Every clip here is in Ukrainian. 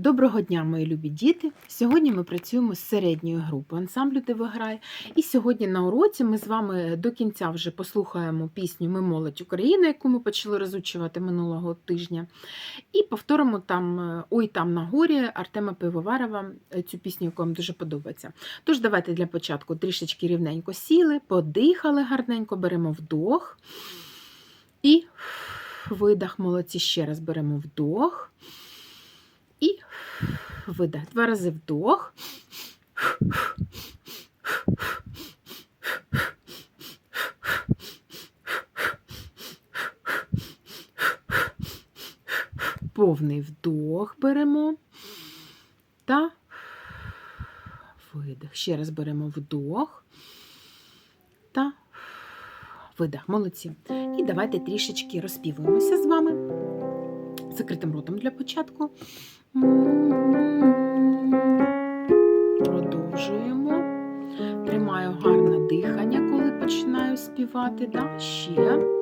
Доброго дня, мої любі діти! Сьогодні ми працюємо з середньою групою ансамблю «Дивиграй». І сьогодні на уроці ми з вами до кінця вже послухаємо пісню Ми молодь України, яку ми почали розучувати минулого тижня. І повторимо там е, Ой там на горі Артема Пивоварова, е, цю пісню, яка вам дуже подобається. Тож давайте для початку трішечки рівненько сіли, подихали гарненько, беремо вдох і видах. Молодці. Ще раз беремо вдох. І видих. Два рази вдох. Повний вдох беремо та видих. Ще раз беремо вдох та видих. Молодці. І давайте трішечки розпівуємося з вами. Закритим ротом для початку. Продовжуємо. Тримаю гарне дихання, коли починаю співати. Да? Ще.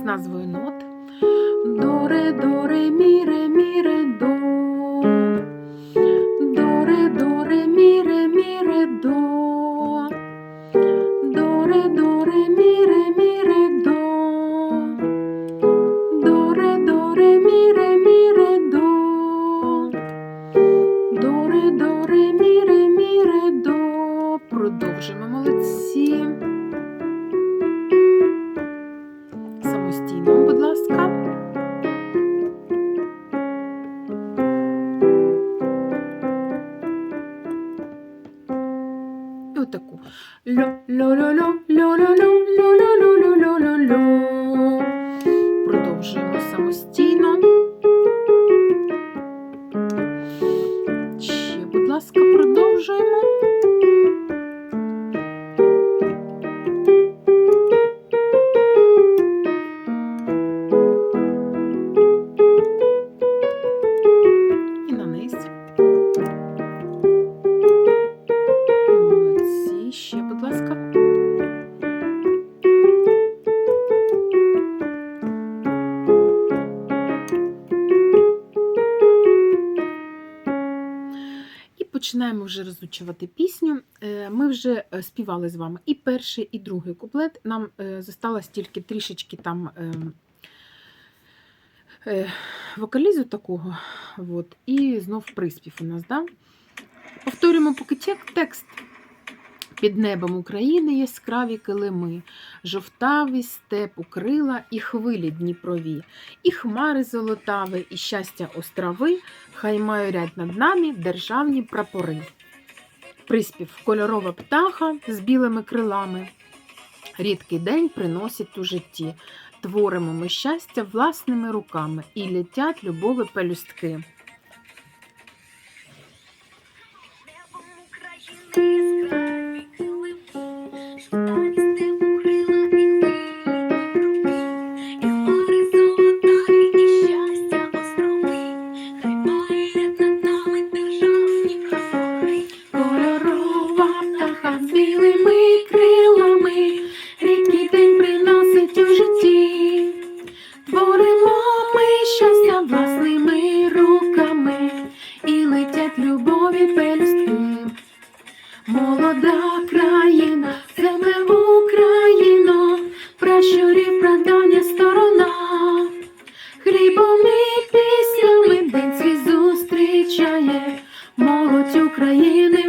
З назвою нот. До, ре, до, ре, мі, ре, мі, ре, до. До, ре, до, ре, мі, ре, мі, ре, до. До, ре, до, ре, до. До, ре, до, ре, до. До, ре, до, ре, до. Продовжимо молодці. Ласка, продовжуємо. Починаємо вже розучувати пісню. Е, Ми вже е, співали з вами і перший, і другий куплет. Нам е, зосталось тільки трішечки там е, е, вокалізу такого. От, і знов приспів у нас. Да? Повторюємо поки тек- текст. Під небом України яскраві килими, жовтавий степ укрила і хвилі дніпрові, і хмари золотаві, і щастя острови, хай майорять над нами державні прапори. Приспів кольорова птаха з білими крилами. Рідкий день приносить у житті. Творимо ми щастя власними руками і летять любові пелюстки.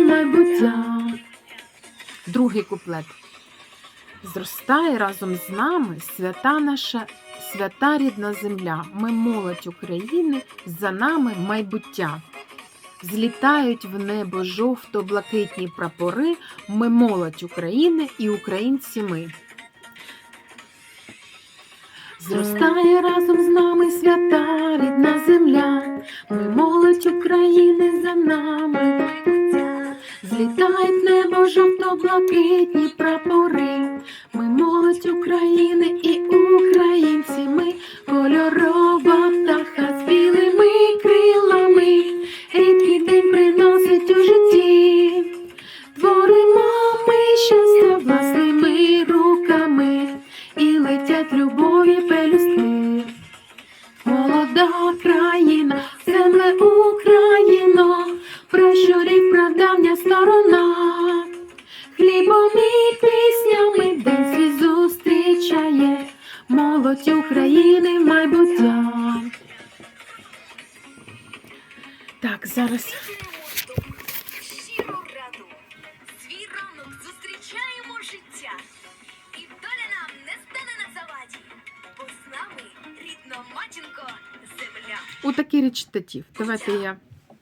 Майбуття. Другий куплет. Зростає разом з нами свята наша, свята рідна земля. Ми молодь України, за нами майбуття. Злітають в небо жовто-блакитні прапори. Ми молодь України і українці ми. Зростає разом з нами свята Dagger. Отакий речитатив. Давайте я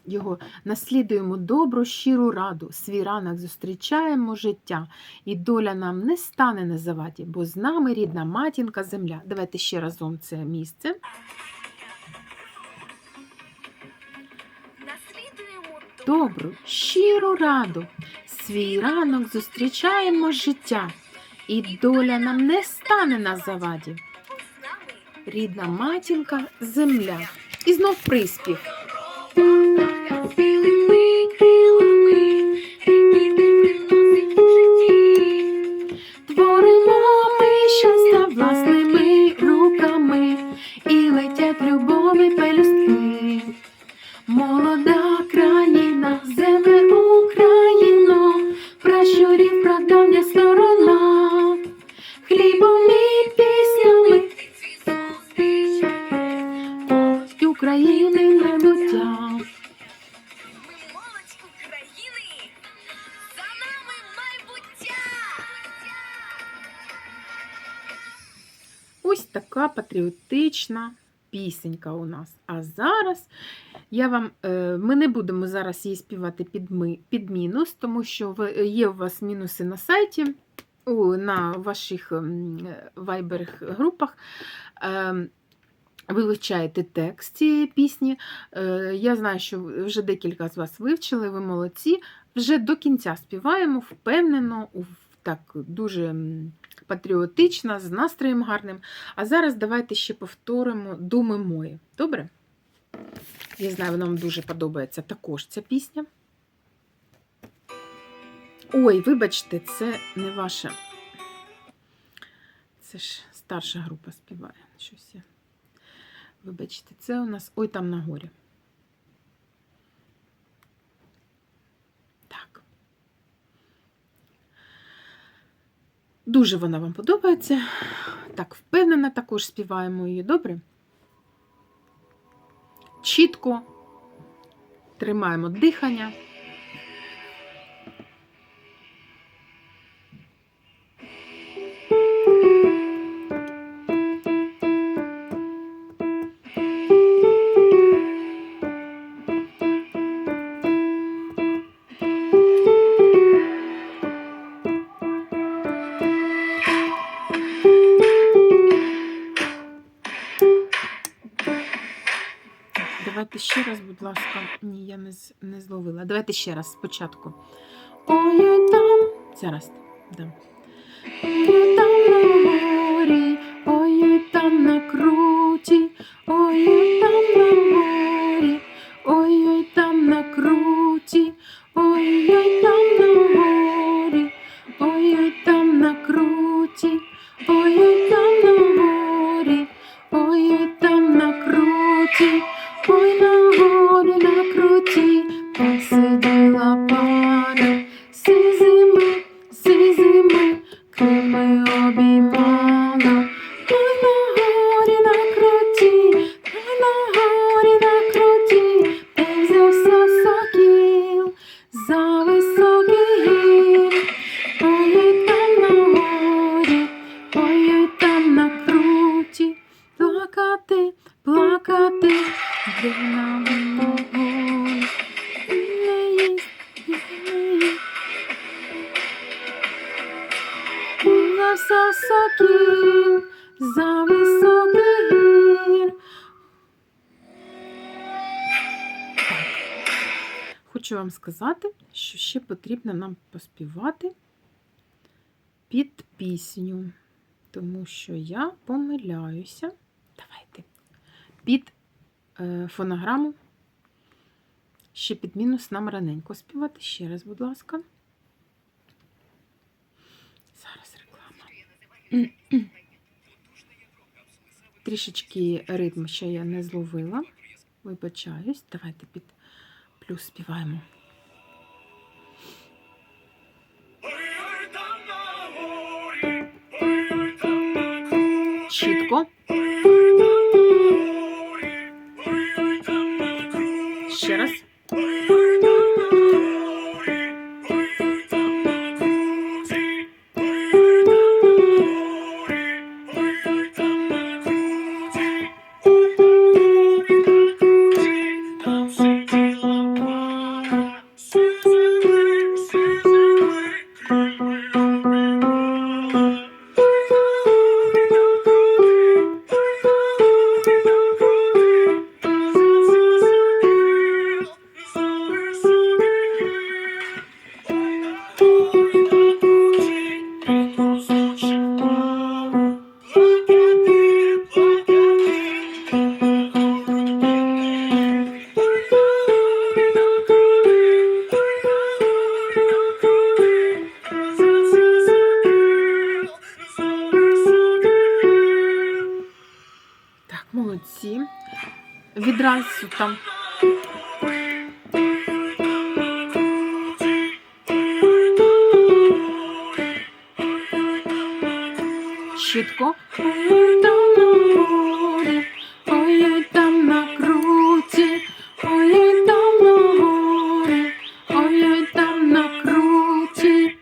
його наслідуємо добру, щиру раду. Свій ранок зустрічаємо життя, і доля нам не стане на заваді, бо з нами рідна матінка земля. Давайте ще разом це місце. Добру, щиру раду. Свій ранок зустрічаємо життя, і доля нам не стане на заваді. Рідна матінка земля. І знов приспів. Така патріотична пісенька у нас. А зараз я вам, е, ми не будемо зараз її співати під, ми, під мінус, тому що є у вас мінуси на сайті, на ваших вайбер-групах. Вивчаєте текст цієї пісні. Е, Я знаю, що вже декілька з вас вивчили, ви молодці. Вже до кінця співаємо, впевнено, так дуже м, патріотично, з настроєм гарним. А зараз давайте ще повторимо думи мої. Добре? Я знаю, вона вам дуже подобається також ця пісня. Ой, вибачте, це не ваша. Це ж старша група співає. Щось я. Вибачте, це у нас ой там на горі. Так. Дуже вона вам подобається. Так, впевнена, також співаємо її добре. Чітко тримаємо дихання. Давайте ще раз, будь ласка. Ні, я не, не зловила. Давайте ще раз спочатку. Ой, там. Зараз. Да. Ой, там на морі, ой, там на круті, ой, там на морі, ой, там на круті, ой, там Хочу вам сказати, що ще потрібно нам поспівати під пісню, тому що я помиляюся. Давайте під е, фонограму. Ще під мінус нам раненько співати. Ще раз, будь ласка. Зараз реклама. Трішечки ритм ще я не зловила. Вибачаюсь. Давайте під плюс співаємо. Чітко. Ще раз. Відразу там. Чітко. Ой, там на ой, там на круті, ой, там на ой, там на круті.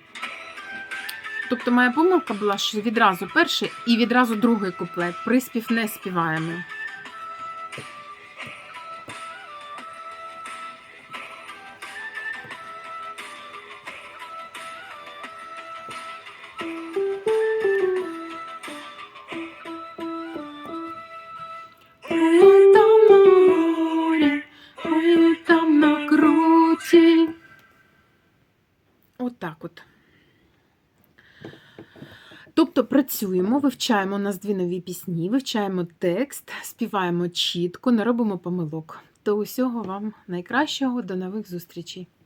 Тобто моя помилка була, що відразу перший і відразу другий куплет. Приспів не співаємо. Працюємо, вивчаємо у нас дві нові пісні, вивчаємо текст, співаємо чітко, не робимо помилок. До усього вам найкращого, до нових зустрічей!